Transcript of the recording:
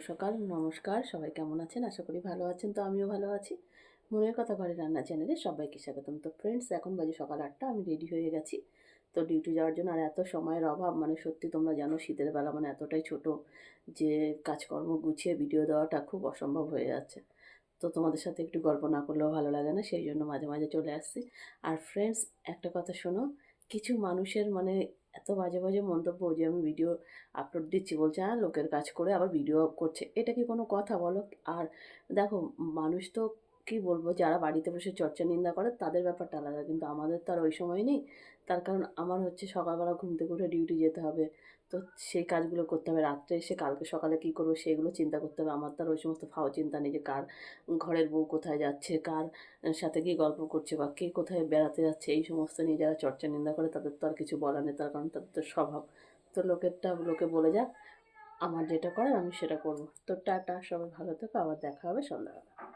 সকাল, নমস্কার, সবাই কেমন আছেন? আশা করি ভালো আছেন, তো আমিও ভালো আছি। মনের কথা ঘরে রান্না চ্যানেলে সবাইকে স্বাগতম। তো ফ্রেন্ডস এখন বাজে সকাল আটটা, আমি রেডি হয়ে গেছি। তো ডিউটি যাওয়ার জন্য আর এত সময়ের অভাব মানে সত্যি তোমরা জানো শীতের বেলা মানে এতটাই ছোট যে কাজকর্ম গুছিয়ে ভিডিও দেওয়াটা খুব অসম্ভব হয়ে যাচ্ছে। তো তোমাদের সাথে একটু গল্প না করলেও ভালো লাগে না, সেই জন্য মাঝে মাঝে চলে আসছি। আর ফ্রেন্ডস একটা কথা শোনো কিছু মানুষের মানে এত বাজে বাজে মন্তব্য যে আমি ভিডিও আপলোড দিচ্ছি, বলছে হ্যাঁ লোকের কাজ করে আবার ভিডিও করছে। এটা কি কোনো কথা বলো? আর দেখো, মানুষ তো কী বলব? যারা বাড়িতে বসে চর্চা নিন্দা করে, তাদের ব্যাপারটা আলাদা। কিন্তু আমাদের তো আর ওই সময় নেই। তার কারণ আমার হচ্ছে সকালবেলা ঘুম থেকে উঠে ডিউটি যেতে হবে। তো সেই কাজগুলো করতে হবে। রাত্রে এসে কালকে সকালে কী করব সেগুলো চিন্তা করতে হবে। আমার তো আর ওই সমস্ত ফাও চিন্তা নেই যে কার ঘরের বউ কোথায় যাচ্ছে, কার সাথে গিয়ে গল্প করছে বা কে কোথায় বেড়াতে যাচ্ছে, এই সমস্ত নিয়ে যারা চর্চা নিন্দা করে, তাদের তো আর কিছু বলার নেই। তার কারণ তাদের তো স্বভাব। তো লোকেরটা, লোকে বলে যাক, আমার যেটা করার আমি সেটা করব। তো টাটা, সবাই ভালো থেকো। আবার দেখা হবে সন্ধ্যাবেলা।